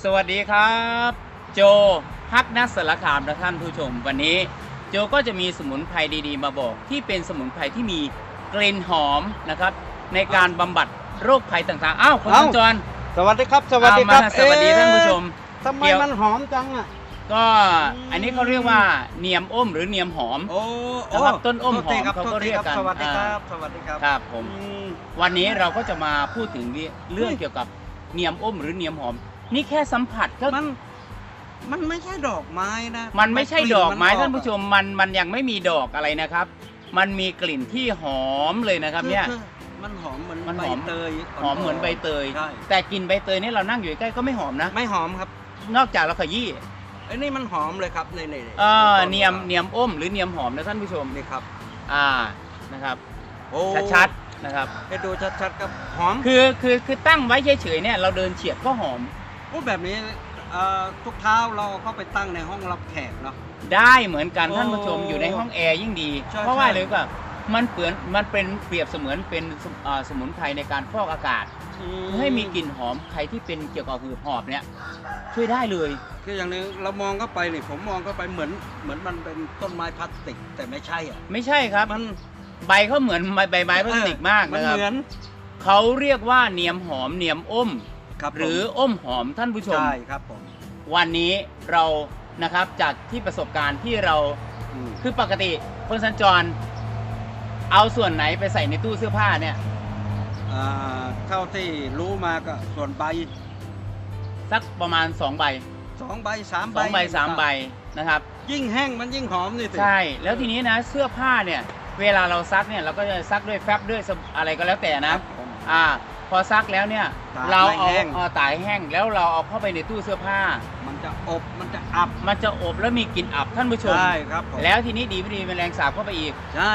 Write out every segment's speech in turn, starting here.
สวัสดีครับ โจฮักนักสารคามนะท่านผู้ชม วันนี้โจก็จะมีสมุนไพรดีๆ มาบอก ที่เป็นสมุนไพรที่มีกลิ่นหอมนะครับ ในการบำบัดโรคภัยต่างๆ อ้าวคุณเอ้าสัญจรสวัสดีครับ สวัสดีครับเอามาสวัสดีท่านผู้ชม เอ๊ะทำไมเดี๋ยว มันหอมจังอะ ก็อืม อันนี้เขาเรียกว่าเนียมอ้มหรือเนียมหอม โอ้นะครับต้นอ้มโทษทีครับหอมเขาก็โทษทีเรียกกันสวัสดีครับอ่าสวัสดีครับครับผม อืม วันนี้เราก็จะมาพูดถึงเรื่องเฮ้ย เกี่ยวกับเนียมอ้มหรือเนียมหอม นี่แค่สัมผัสก็มัน มันไม่ใช่ดอกไม้นะมันไม่ใช่ดอกไม้ลิ่ท่านผู้ชมมันมันยังไม่มีดอกอะไรนะครับ มันมีกลิ่นที่หอมเลยนะครับเนี่ยคือมันหอมเหมือนมันใบหอม เตยหอมเหมือนใบเตย ใช่แต่กลิ่นใบเตยนี่เรานั่งอยู่ใกล้ๆก็ไม่หอมนะ ไม่หอมครับนอกจากเราขยี้ไอ้นี่มันหอมเลยครับนี่นี่เออเนียมเนียมอ้มหรือเนียมหอมนะท่านผู้ชมนี่ครับอ่านะครับ โอ้ชัดๆนะครับ ให้ดูชัดๆครับหอม คือคือคือตั้งไว้เฉยๆเนี่ยเราเดินเฉียดก็หอม โอ้แบบนี้เอ่อทุกเท้าเราเข้าไปตั้งในห้องรับแขกเนาะ ได้เหมือนกันโอ้ท่านผู้ชมอยู่ในห้องแอร์ยิ่งดี ใช่เพราะว่าใช่อะไรรู้ป่ะมันเปลือนมันเป็นเปรียบเสมือนเป็นสมอ่าสมุนไพรในการฟอกอากาศ อืให้มีกลิ่นหอมใครที่เป็นเกี่ยวกับหืดหอบเนี่ยช่วยได้เลยคืออย่างหนึงเรามองเข้าไปนี่ผมมองเข้าไปเหมือนเหมือนมันเป็นต้นไม้พลาสติกแต่ไม่ใช่อะไม่ใช่ครับ มันใบเขาเหมือนใบใบไม้พลาสติกมากมันนะครับเหมือน เขาเรียกว่าเนียมหอมเนียมอ้ม ครับหรือผมอ้มหอมท่านผู้ชม ใช่ครับผมวันนี้เรานะครับจากที่ประสบการณ์ที่เราอืมคือปกติคนสัญจร เอาส่วนไหนไปใส่ในตู้เสื้อผ้าเนี่ยอ่าเท่าที่รู้มาก็ส่วนใบสักประมาณ2ใบสองใบสามสใบองใบสามใบนะครับ ยิ่งแห้งมันยิ่งหอมนี่สิ ใช่ แล้วทีนี้นะเสื้อผ้าเนี่ย เวลาเราซักเนี่ยเราก็จะซักด้วยแฟบด้วยสบอะไรก็แล้วแต่คนะรับผม อ่า พอซักแล้วเนี่ยตากเราเอาให้แห้ง เอาตากให้แห้งแล้วเราเอาเข้าไปในตู้เสื้อผ้า มันจะอบมันจะอับมันจะอบแล้วมีกลิ่นอับท่านผู้ชม ใช่ครับผมแล้วทีนี้ดีไม่ดีแมลงสาบเข้าไปอีก ใช่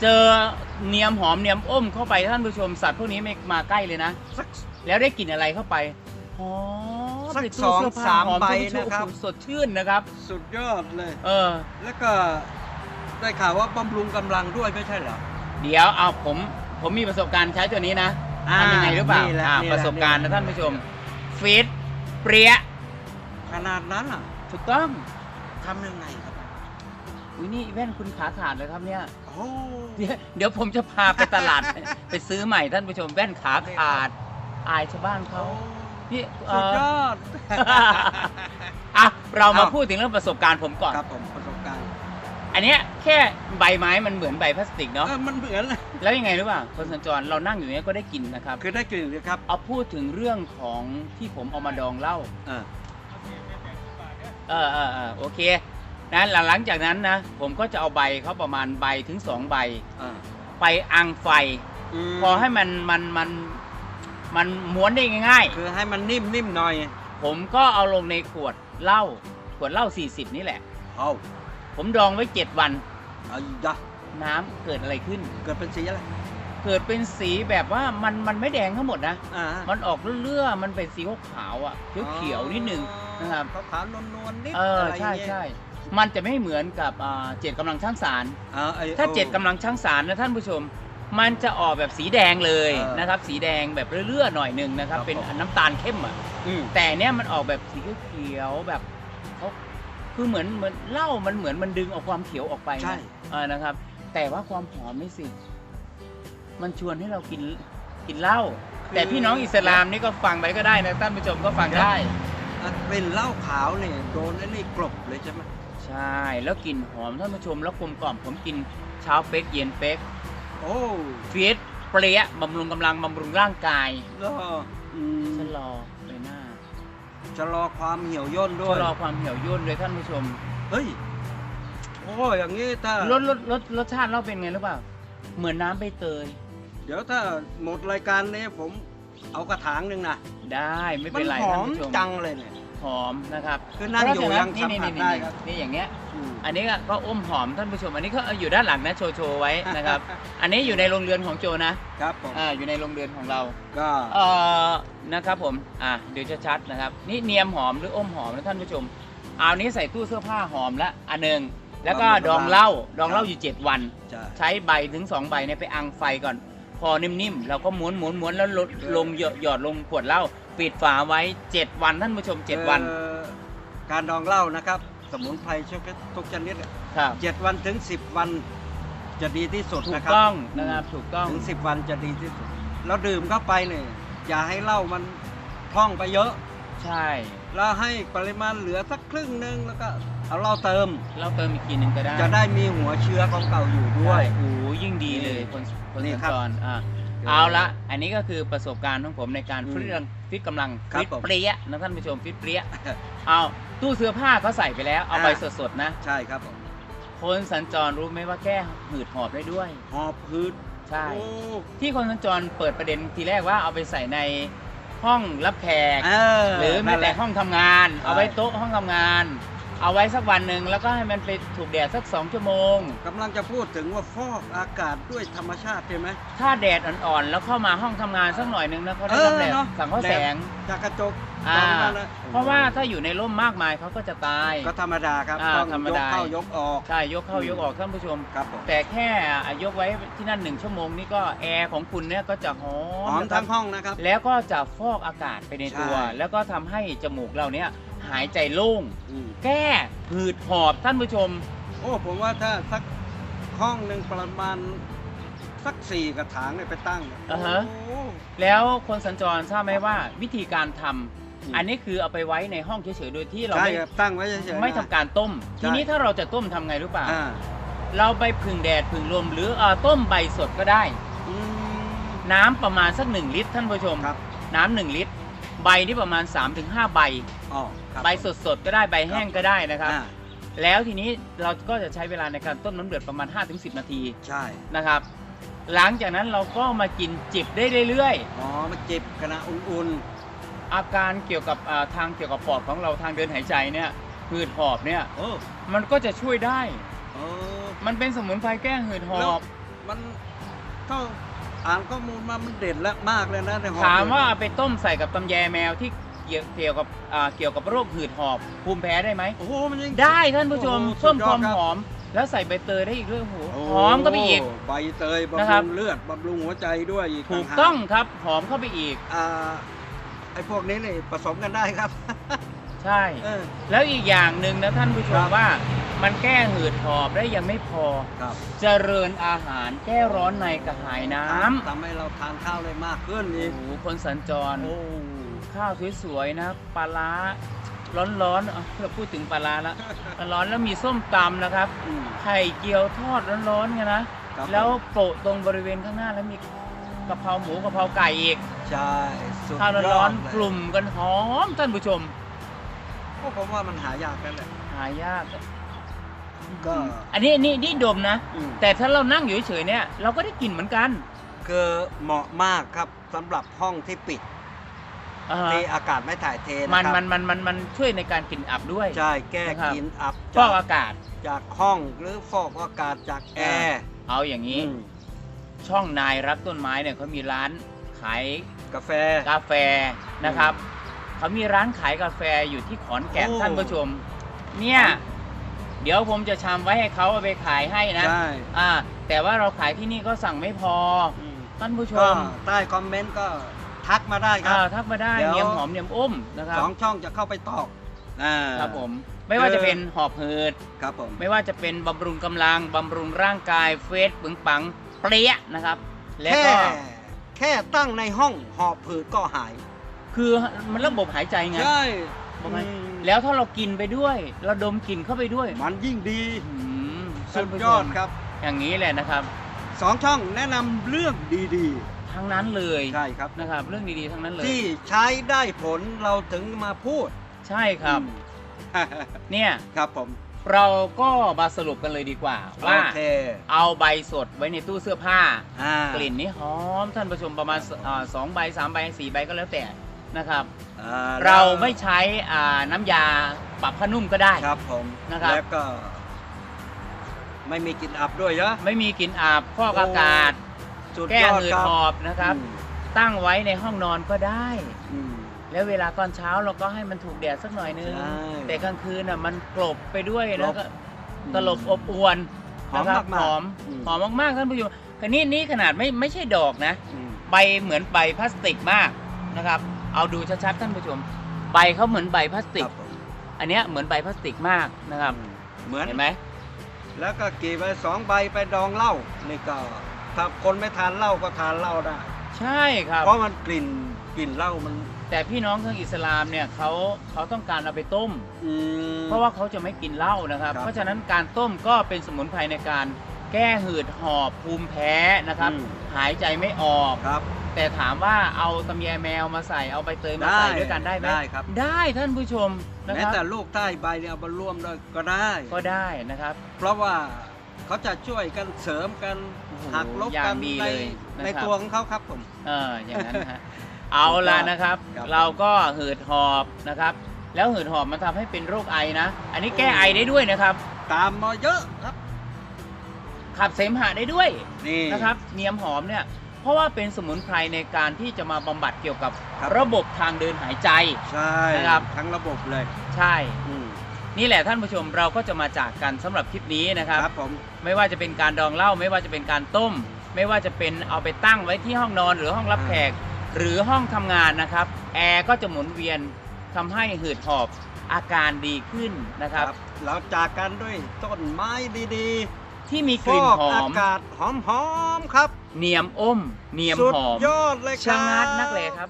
เจอเนียมหอมเนียมอ้มเข้าไปท่านผู้ชมสัตว์พวกนี้ไม่มาใกล้เลยนะ สัก แล้วได้กลิ่นอะไรเข้าไปหอมสักในตู้สองเสื้ผ้สามหอใบท่ผู้ชมนะครับ โอ้โหสดชื่นนะครับ สุดยอดเลย เออ แล้วก็ได้ข่าวว่าบำรุงกำลังด้วยไม่ใช่เหรอ เดี๋ยวเอาผมผมมีประสบการณ์ใช้ตัวนี้นะอ่า ทำยังไงหรือเปล่านี่แหละอ่านี่แหละ ประสบการณ์นี่นะแหละท่านผู้ชมฟีดเปรี้ยขนาดนั้นอะถูกต้องทำยังไงครับอุ้ยนี่แว่นคุณขาขาดเลยครับเนี่ยโอ้เดี๋ยวเดี๋ยวผมจะพาไปตลาด ไปซื้อใหม่ท่านผู้ชมแว่นขาขาดอายชาวบ้านเขานี่เอ่สุดอยอด อะเรามาเอ้าพูดถึงเรื่องประสบการณ์ผมก่อน ครับผมประสบการณ์ อันเนี้ยแค่ใบไม้มันเหมือนใบพลาสติกเนาะเออมันเหมือนเลยแล้วยังไงรู้ป่ะคนสัญจรเรานั่งอยู่เนี้ยก็ได้กลินนะครับคือได้กลิ่นเลยครับเอาพูดถึงเรื่องของที่ผมเอามาดองเหล้าอ่าเออเออเออโอเคนะหลังหลังจากนั้นนะผมก็จะเอาใบเขาประมาณใบถึงสองใบอ่าไปอังไฟมพอให้มันมันมันมันม้วนได้ง่ายคือให้มันนิ่มนิ่มหน่อยๆผมก็เอาลงในขวดเหล้าขวดเหล้า40 นี่แหละ เอา ผมดองไว้7วัน เอายะน้ำเกิดอะไรขึ้น เกิดเป็นสีอะไรเกิดเป็นสีแบบว่ามันมันไม่แดงทั้งหมดนะ อ่ามันออกเลื่อๆมันเป็นสีขาวๆอะเขียวๆนิดนึง นะครับขาวขาวๆนวลๆนิดเอออะไรใช่เงี้ยใช่มันจะไม่เหมือนกับอ่าเจ็ดกำลังช่างสาร อ่ไอ้ถ้าโอ้เจ็ดกำลังช่างสารนะท่านผู้ชม มันจะออกแบบสีแดงเลยเออนะครับ สีแดงแบบเลื่อๆหน่อยหนึ่งนะครับครับเป็นผมน้ำตาลเข้มอะ อืมแต่เนี้ยมันออกแบบสีเขียวๆแบบเขา คือเหมือนเหมือนเหล้ามันเหมือนมันดึงเอาความเขียวออกไปนะใช่ เออนะครับ แต่ว่าความหอมนี่สิ มันชวนให้เรากินกินเหล้าแต่พี่น้องอิสลามนี่ก็ฟังไปก็ได้นะท่านผู้ชมก็ฟังได้ อะเป็นเหล้าขาวเนี่ยโดนไอ้นี่กลบเลยใช่ไหมใช่ แล้วกลิ่นหอมท่านผู้ชมแล้วกลมกล่อมผมกินเช้าเป๊กเย็นเป๊กโอ้ฟีดเปรี้ยบำรุงกำลังบำรุงร่างกาย แล้ว จะรอความเหี่ยวย่นด้วชะยลอความเหี่ยวย่นเลยท่านผู้ชม เฮ้ยโอ้อย่างนี้ถ้ารสรสรสรสชาติเราเป็นไงหรือเปล่า เหมือนน้ำใบเตย เดี๋ยวถ้าหมดรายการนี้ผมเอากระถางหนึ่งนะได้ไม่มัเป็นไรหอท่านมผู้ชมจังเลยเนี่ย หอมนะครับคือนั่งอยู่เพราะฉะยังนี่สัมนี่ผัสนี่ได้นี่ครับ นี่อย่างเงี้ยอืมอันนี้ก็อมหอมท่านผู้ชม อันนี้ก็อยู่ด้านหลังนะโชว์โชว์ไว้นะครับ อันนี้อยู่ในโรงเรือนของโจนะครับผมอ่าอยู่ในโรงเรือนของเราก็เอ่อนะครับผมอะเดี๋ยวชัดๆนะครับ นี่เนียมหอมหรืออมหอมนะท่านผู้ชม เอานี้ใส่ตู้เสื้อผ้าหอมละอันหนึ่งแล้วก็ดองเหล้าดองเหล้าอยู่ 7 วันจะใช้ใบถึง 2 ใบเนี่ยไปอังไฟก่อน พอนิ่มๆเราก็ม้วนม้วนม้วนแล้วลดลงหยอดหยอดลงขวดเหล้า ปิดฝาไว้ 7 วันท่านผู้ชม 7 วัน เอ่อการดองเหล้านะครับ สมุนไพรทุกชนิดเนี่ยครับ เจ็ดวันถึงสิบวันจะดีที่สุดถูนะกครับต้องนะครับ ถูกต้อง ถึงสิบวันจะดีที่สุด แล้วดื่มเข้าไปเนี่ยอย่าให้เหล้ามันพร่องไปเยอะ ใช่ แล้วให้ปริมาณเหลือสักครึ่งหนึงแล้วก็เอาเหล้าเติม เราเติมอีกทีหนึ่งก็ได้จะได้มีหัวเชื้อของเก่าอยู่ด้ด้ววยยโอ้โหยิ่งดีเลยคนคนนี่สัญครับ จรอ่า เอาละอันนี้ก็คือประสบการณ์ของผมในการอืมฟิตกำลังฟิตกำลังครับฟิตผม เปรี้ยนะท่านผู้ชมฟิตเปรี้ยเอาตู้เสื้อผ้าเขาใส่ไปแล้วเอาไปอ่าสดๆนะ ใช่ครับผมคนสัญจรรู้ไหมว่าแก้หืดหอบได้ด้วย หอบพืชใช่ โอ้ที่คนสัญจรเปิดประเด็นทีแรกว่าเอาไปใส่ในห้องรับแขก เออหรือแม้นั่นหแต่ละ ห้องทำงานใช่เอาไว้โต๊ะห้องทำงาน เอาไว้สักวันหนึ่งแล้วก็ให้มันไปถูกแดดสักสองชั่วโมง กำลังจะพูดถึงว่าฟอกอากาศด้วยธรรมชาติใช่ไหม ถ้าแดดอ่อนๆ แล้วเข้ามาห้องทำงานสักหน่อยหนึงนะเขาได้เออรับแดดเนอะ สังเข้าแสง จากกระจกอ่าตรงนั้นนะเพราะว่าถ้าอยู่ในร่มมากมายเขาก็จะตาย ก็ธรรมดาครับอ่าต้องธรรมยกดา เข้ายกออกใช่ยกเข้าอืมยกออกท่านผู้ชม ครับผมแต่แค่ยกไว้ที่นั่นหนึ่งชั่วโมงนี่ก็แอร์ของคุณเนี่ยก็จะหอหมอมนะครัทั้บงห้องนะครับ แล้วก็จะฟอกอากาศไปในตัว ใช่ แล้วก็ทำให้จมูกเราเนี่ย หายใจโล่ง อืมแก้หืดหอบท่านผู้ชม โอ้ผมว่าถ้าสักห้องหนึ่งประมาณสักสี่กระถางเนี่ยไปตั้งเนี่ยอ่าฮะ โอ้แล้วคนสัญจรทราบไหมว่าวิธีการทำอืมอันนี้คือเอาไปไว้ในห้องเฉยๆโดยที่เราใช่ไม่ครับตั้งไว้เฉยๆไม่ทำการต้มใช่ทีนี้ถ้าเราจะต้มทำไงรู้เปล่า อ่าเราไปผึ่งแดดผึ่งลมหรือเอ่อต้มใบสดก็ได้ อืม น้ำประมาณสักหนึ่งลิตรท่านผู้ชม ครับ น้ำหนึ่งลิตร ใบนี่ประมาณ 3-5 ใบ อ๋อ ครับ ใบสดๆก็ได้ใบแห้งก็ได้นะครับ อ่าแล้วทีนี้เราก็จะใช้เวลาในการต้มน้ำเดือดประมาณ 5-10 นาทีใช่นะครับ หลังจากนั้นเราก็มากินจิบได้เรื่อยอ๋อมันจิบขณะอุ่นๆ อาการเกี่ยวกับอ่าทางเกี่ยวกับปอดของเราทางเดินหายใจเนี่ยหืดหอบเนี่ยๆโอ้มันก็จะช่วยได้โอ้มันเป็นสมุนไพรแก้หืดหอแล้วบ มันเท่าอ่านข้อมูลมามันเด่นและมากเลยนะในหอถามว่าเอาไปต้มใส่กับตำแยแมวที่ เกี่ยวเกี่ยวกับอ่าเกี่ยวกับโรคหืดหอบภูมิแพ้ได้ไหม โอ้โหมันยังได้ท่านผู้ชมโอ้โหเพิ่มสุดยคอวาดมครับ หอม แล้วใส่ใบเตยได้อีกด้วยโอ้โหโหอมก็ไปอีก ใบเตยบำนะครับ รุงเลือดบำรุงหัวใจด้วยอีกถูกาหาต้องครับหอมเข้าไปอีก อ่าไอ้พวกนี้นี่ผสมกันได้ครับใช่ เออ แล้วอีกอย่างหนึ่งนะท่านผู้ชครัมบว่า มันแก้หืดหอบได้ยังไม่พอ ครับเจริญอาหารแก้ร้อนในกระหายน้ำทำให้เราทานข้าวได้มากขึ้นโอ้อีกโหคนสัญจร โอ้ ข้าวสวยๆนะปลาร้าร้อนๆเอาเราพูดถึงปลาร้าแล้วร้อนๆแล้วมีส้มตำนะครับ อืม ไข่เจียวทอดร้อนๆไงนะครับ แล้วโปะตรงบริเวณข้างหน้าแล้วมีกะเพราหมูกะเพราไก่อีกใช่สุดข้าวยอร้อดนเลยๆกลุ่มกันหอมท่านผู้ชมก็ผมว่ามันหายากกันแหละ หายากก็อันนี้อันนี้นี่ดมนะ อืมแต่ถ้าเรานั่งอยู่เฉยๆเนี่ย เราก็ได้กลิ่นเหมือนกัน คือเหมาะมากครับสำหรับห้องที่ปิด อ่าฮะ ที่อากาศไม่ถ่ายเทมันนะครับมันมันมันมันช่วยในการกลิ่นอับด้วย ใช่แก้นะครับ กลินอับฟอกจากอากาศ จากห้องหรือฟอกอากาศจากแอร์เอาอย่างนี้ อืมช่องนายรักต้นไม้เนี่ยเขามีร้านขายกาแฟ กาแฟนะครับเขามีร้านขายกาแฟอยู่ที่ขอนแก่นโอ้ท่านผู้ชม เนี่ยเดี๋ยวผมจะชามไว้ให้เขาเอาไปขายให้นะใช่อ่าแต่ว่าเราขายที่นี่ก็สั่งไม่พออืมท่านผู้ชก็ม ใต้คอมเมนต์ก็ ทักมาได้ครัอ่าบทักมาได้เดี๋ยว เนียมหอมเนียมอุ้มนะครับสองช่องจะเข้าไปตอบอ่าครับผมไม่ว่าจะเป็นหอบหืด ครับผม ไม่ว่าจะเป็นบำรุงกำลัง บำรุงร่างกายเฟสปึงปังเปรี้ยนะครับ แล้วแค่ก็แค่ตั้งในห้องหอบผืดก็หายคือมันระบบหายใจไงใช่บอกไงอืมแล้วถ้าเรากินไปด้วย เราดมกลิ่นเข้าไปด้วยมันยิ่งดีอืมสุท่านดผู้ยชอมดครับ อย่างนี้แหละนะครับ สองช่องแนะนำเรื่องดี ทั้งนั้นเลยๆใช่ครับนะครับ เรื่องดีๆทั้งนั้นเลยที่ใช้ได้ผลเราถึงมาพูด ใช่ครับอืมเนี่ยครับผมเราก็มาสรุปกันเลยดีกว่าว่าโอเคเอาใบสดไว้ในตู้เสื้อผ้าอ่ากลิ่นนี้หอมท่านผู้ชมประมาณสอ่าสองใบสามใบสี่ใบก็แล้วแต่นะครับอ่าเราไม่ใช้อ่าน้ำยาปรับผ้านุ่มก็ได้ครับผมนะครับแล้วก็ ไม่มีกลิ่นอับด้วยเยอะไม่มีกลิ่นอาบฟอกอากาศ สุดแก้ยอดหืดครับหอบนะครับ อืม ตั้งไว้ในห้องนอนก็ได้ อืม แล้วเวลาตอนเช้าเราก็ให้มันถูกแดดสักหน่อยนึง ใช่แต่กลางคืนน่ะมันกลบไปด้วยกลแล้วบก็ตลบอบอวนหอมนะครับมากๆหอมอืม หอมมากๆท่านผู้ชมคันนี้นี่ขนาดไม่ไม่ใช่ดอกนะ อืม ใบเหมือนใบพลาสติกมากนะครับ เอาดูชัดๆท่านผู้ชม ใบเขาเหมือนใบพลาสติคก รับผมอันเนี้ยเหมือนใบพลาสติกมากนะครับ เหมือน เห็นไหมแล้วก็กี่ใบสองใบไปดองเหล้านี่ก็ ถ้าคนไม่ทานเหล้าก็ทานเหล้าได้ ใช่ครับ เพราะมันกลิ่นกลิ่นเหล้ามัน แต่พี่น้องทางอิสลามเนี่ยเขาเขาต้องการเอาไปต้ม อืม เพราะว่าเขาจะไม่กินเหล้านะครับ ครับเพราะฉะนั้นการต้มก็เป็นสมุนไพรในการแก้หืดหอบภูมิแพ้นะครับ อืม หายใจไม่ออก ครับ แต่ถามว่าเอาตำแยแมวมาใส่เอาใบเตยมาใส่ได้ด้วยกันได้ไหมได้ครับ ได้ท่านผู้ชมนะแม้ครับแต่ลูกใต้ใบเนี่ยเอามาร่วมด้วยก็ได้ ก็ได้นะครับ เพราะว่าเขาจะช่วยกันเสริมกัน โอ้โหหักลบอย่ากังนดีในเลยนะครับในตัวของเขาครับผม เอออย่างนั้นฮะ เอาละนะครับ ครับ เราก็หืดหอบนะครับ แล้วหืดหอบมันทำให้เป็นโรคไอนะ อันนี้แก้ไอได้ด้วยนะครับ ตามมาเยอะครับขับเสมหะได้ด้วยนี่ นะครับ เนียมหอมเนี่ย เพราะว่าเป็นสมุนไพรในการที่จะมาบำบัดเกี่ยวกับครับ ระบบทางเดินหายใจ ใช่นะครับ ทั้งระบบเลย ใช่ อืม นี่แหละท่านผู้ชมเราก็จะมาจากกันสำหรับคลิปนี้นะครับ ครับผมไม่ว่าจะเป็นการดองเหล้าไม่ว่าจะเป็นการต้ม ไม่ว่าจะเป็นเอาไปตั้งไว้ที่ห้องนอนหรือห้องรับแขก หรือห้องทำงานนะครับ แอร์ก็จะหมุนเวียนทำให้หืดหอบอาการดีขึ้นนะครับ เราจากกันด้วยต้นไม้ดีที่มีๆกลิ่นหอฟกมอากาศหอมๆครับ เนียมอมเนียมสุดหอมยอดเลยคชะรับ งัดนักเลยครับ